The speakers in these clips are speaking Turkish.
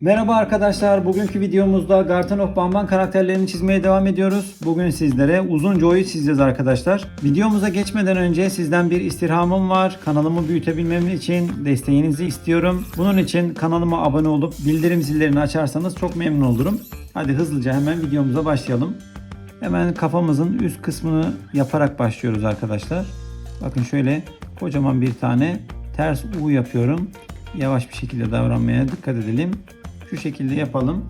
Merhaba arkadaşlar. Bugünkü videomuzda Garten of Banban karakterlerini çizmeye devam ediyoruz. Bugün sizlere uzun Joe'yu çizeceğiz arkadaşlar. Videomuza geçmeden önce sizden bir istirhamım var. Kanalımı büyütebilmem için desteğinizi istiyorum. Bunun için kanalıma abone olup bildirim zillerini açarsanız çok memnun olurum. Hadi hızlıca hemen videomuza başlayalım. Hemen kafamızın üst kısmını yaparak başlıyoruz arkadaşlar. Bakın şöyle kocaman bir tane ters U yapıyorum. Yavaş bir şekilde davranmaya dikkat edelim. Şu şekilde yapalım.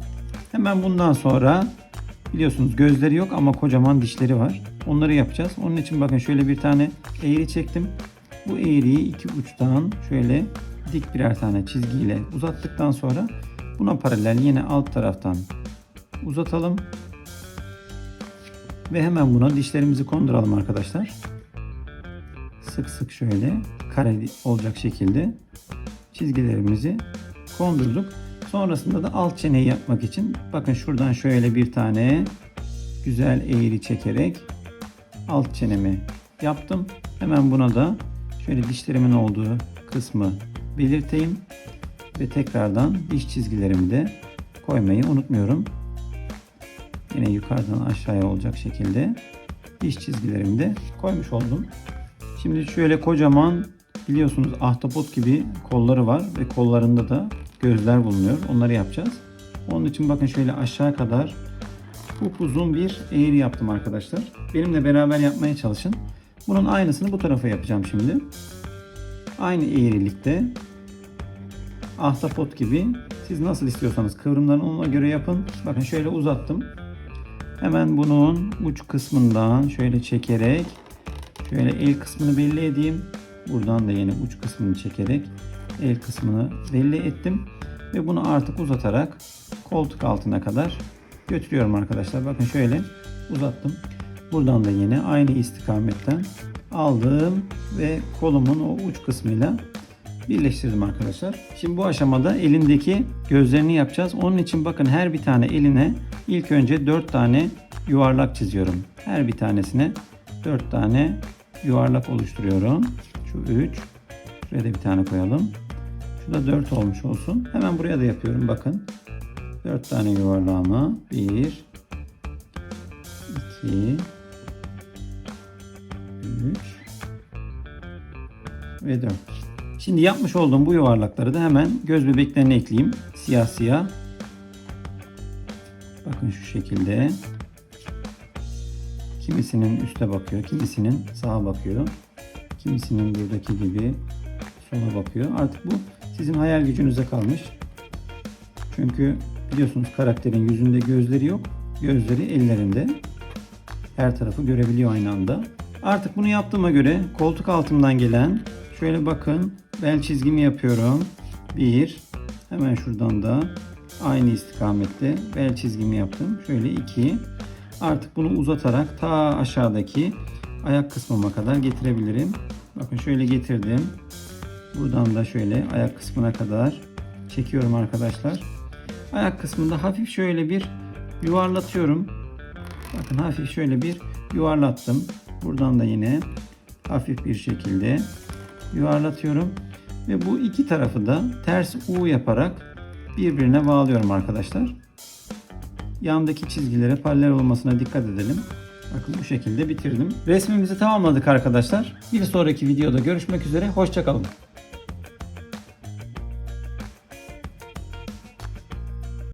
Hemen bundan sonra biliyorsunuz gözleri yok ama kocaman dişleri var. Onları yapacağız. Onun için bakın şöyle bir tane eğri çektim. Bu eğriyi iki uçtan şöyle dik birer tane çizgiyle uzattıktan sonra buna paralel yine alt taraftan uzatalım. Ve hemen buna dişlerimizi konduralım arkadaşlar. Sık sık şöyle kare olacak şekilde çizgilerimizi kondurduk. Sonrasında da alt çeneyi yapmak için bakın şuradan şöyle bir tane güzel eğri çekerek alt çenemi yaptım. Hemen buna da şöyle dişlerimin olduğu kısmı belirteyim ve tekrardan diş çizgilerimi de koymayı unutmuyorum. Yine yukarıdan aşağıya olacak şekilde diş çizgilerimi de koymuş oldum. Şimdi şöyle kocaman biliyorsunuz ahtapot gibi kolları var ve kollarında da gözler bulunuyor. Onları yapacağız. Onun için bakın şöyle aşağı kadar uzun bir eğri yaptım arkadaşlar. Benimle beraber yapmaya çalışın. Bunun aynısını bu tarafa yapacağım şimdi. Aynı eğrilikte ahtapot gibi siz nasıl istiyorsanız kıvrımlarını ona göre yapın. Bakın şöyle uzattım. Hemen bunun uç kısmından şöyle çekerek şöyle el kısmını belli edeyim. Buradan da yine uç kısmını çekerek el kısmını belli ettim. Ve bunu artık uzatarak koltuk altına kadar götürüyorum arkadaşlar. Bakın şöyle uzattım. Buradan da yine aynı istikametten aldım ve kolumun o uç kısmıyla birleştirdim arkadaşlar. Şimdi bu aşamada elindeki gözlerini yapacağız. Onun için bakın her bir tane eline ilk önce 4 tane yuvarlak çiziyorum. Her bir tanesine 4 tane yuvarlak oluşturuyorum. Şu 3. Şuraya da bir tane koyalım. Şu da 4 olmuş olsun. Hemen buraya da yapıyorum bakın. 4 tane yuvarlağımı 1 2 3 ve 4. Şimdi yapmış olduğum bu yuvarlakları da hemen göz bebeklerine ekleyeyim. Siyah siyah. Bakın şu şekilde. Kimisinin üste bakıyor, kimisinin sağa bakıyor. Kimisinin buradaki gibi sola bakıyor. Artık bu sizin hayal gücünüze kalmış. Çünkü biliyorsunuz karakterin yüzünde gözleri yok. Gözleri ellerinde. Her tarafı görebiliyor aynı anda. Artık bunu yaptığıma göre koltuk altımdan gelen şöyle bakın bel çizgimi yapıyorum. Bir. Hemen şuradan da aynı istikamette bel çizgimi yaptım. Şöyle iki. Artık bunu uzatarak ta aşağıdaki ayak kısmıma kadar getirebilirim. Bakın şöyle getirdim. Buradan da şöyle ayak kısmına kadar çekiyorum arkadaşlar. Ayak kısmında hafif şöyle bir yuvarlatıyorum. Bakın hafif şöyle bir yuvarlattım. Buradan da yine hafif bir şekilde yuvarlatıyorum. Ve bu iki tarafı da ters U yaparak birbirine bağlıyorum arkadaşlar. Yandaki çizgilere paralel olmasına dikkat edelim. Bakın bu şekilde bitirdim. Resmimizi tamamladık arkadaşlar. Bir sonraki videoda görüşmek üzere. Hoşçakalın.